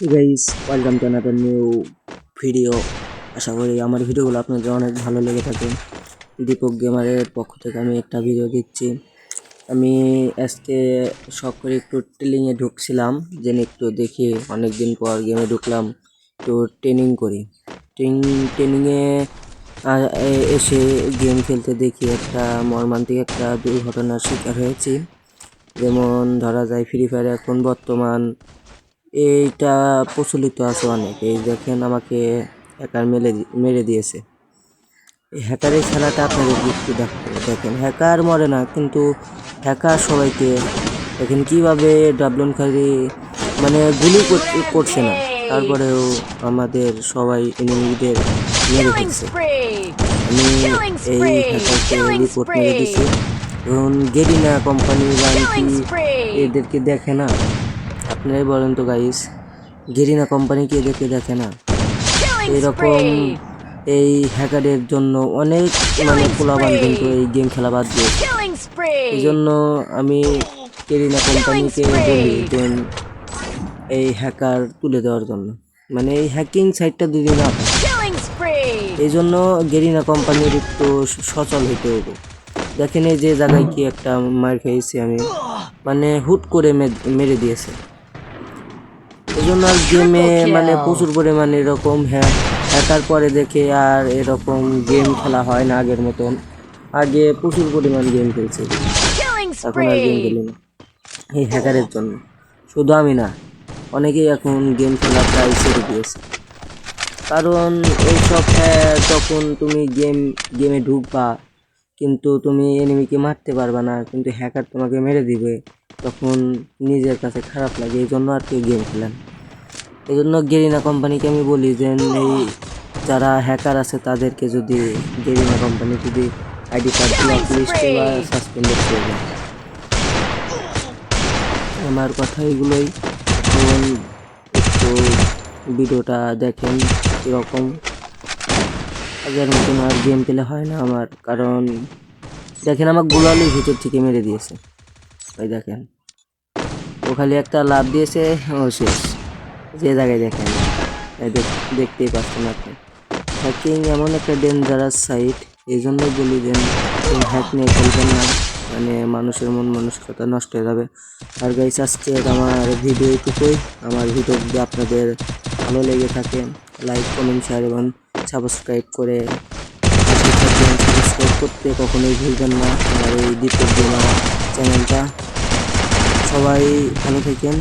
Guys welcome to another new video আশা করি আমার ভিডিওগুলো আপনাদের অনেক ভালো লেগে থাকে। দীপক গেমারের পক্ষ থেকে আমি একটা ভিডিও দিচ্ছি। আমি আজকে শখ করে একটু ট্রেনিংয়ে ঢুকছিলাম। যেন একটু দেখি অনেক দিন পর গেমে ঢুকলাম। তো ট্রেনিং করি। ট্রেনিং ট্রেনিংয়ে এসে গেম খেলতে দেখি একটা মর্মান্তিক একটা দুর্ঘটনার শিকার হয়েছি। যেমন ধরা যায় ফ্রি ফায়ার এখন বর্তমান এইটা প্রচলিত আছে অনেক। এই দেখেন আমাকে হ্যাকার মেলে মেরে দিয়েছে। এই হ্যাকারের খেলাটা আপনাদের একটু দেখ- দেখেন। হ্যাকার মরে না কিন্তু হ্যাকার সবাইকে দেখেন কীভাবে ডাবলন খালি মানে গুলি কর- করছে না। তারপরেও আমাদের সবাই এনিমিদের মেরে ফেলছে। আমি এই! হ্যাকারকে রিপোর্ট মেরে! দিছি। এবং গেরিনা কোম্পানি! এদেরকে দেখে না। আপনারাই বলেন তো গাইস গেরিনা কোম্পানি কে দেখে দেখে না? এরকম এই হ্যাকারের জন্য অনেক মানে পোলাবান কিন্তু এই গেম খেলা বাদ দিয়ে। এই জন্য আমি কেরিনা কোম্পানিকে বলি যে এই হ্যাকার তুলে দেওয়ার জন্য। মানে এই হ্যাকিং সাইটটা যদি না এই জন্য গেরিনা কোম্পানির একটু সচল হইতে হবে দেখেন এই যে জায়গায় কি একটা মার খেয়েছি আমি। মানে হুট করে মেরে দিয়েছে। এই জন্য আর গেমে মানে প্রচুর পরিমাণে এরকম হ্যাঁ। হ্যাকার পরে দেখে আর এরকম গেম খেলা হয় না আগের মতন। আগে প্রচুর পরিমাণ গেম খেলছে। এখন আর গেম খেলি না। এই হ্যাকারের জন্য। শুধু আমি না অনেকেই এখন গেম খেলা প্রায় ছেড়ে দিয়েছে। কারণ এইসব হ্যাঁ তখন তুমি গেম গেমে ঢুকবা কিন্তু তুমি এনিমিকে মারতে পারবা না কিন্তু হ্যাকার তোমাকে মেরে দিবে তখন নিজের কাছে খারাপ লাগে এই জন্য আর কেউ গেম খেলেন এই জন্য গেরিনা কোম্পানিকে আমি বলি যে এই যারা হ্যাকার আছে তাদেরকে যদি গেরিনা কোম্পানি যদি আইডি কার্ড ব্লক লিস্টে বা সাসপেন্ডেড করে দেয়। আমার কথা এগুলোই। একটু ভিডিওটা দেখেন কীরকম। আগের মতন আর গেম পেলে হয় না আমার কারণ দেখেন আমার গোলালির ভিতর থেকে মেরে দিয়েছে। ওই দেখেন। ও খালি একটা লাভ দিয়েছে ও শেষ। যে জায়গায় দেখেন দেখতেই পাচ্ছেন আপনি। হ্যাকিং এমন একটা ডেঞ্জারাস সাইট এই জন্য বলি যে হ্যাক নিয়ে খেলবেন না। মানে মানুষের মন মানসিকতা নষ্ট হয়ে যাবে। আর গাইস আজকে আমার ভিডিও এটুকুই। আমার ভিডিও যদি আপনাদের ভালো লেগে থাকে লাইক কমেন্ট শেয়ার এবং সাবস্ক্রাইব করে সাবস্ক্রাইব করতে কখনোই ভুলবেন না। আমার এই দীপক চ্যানেলটা সবাই ভালো থাকেন।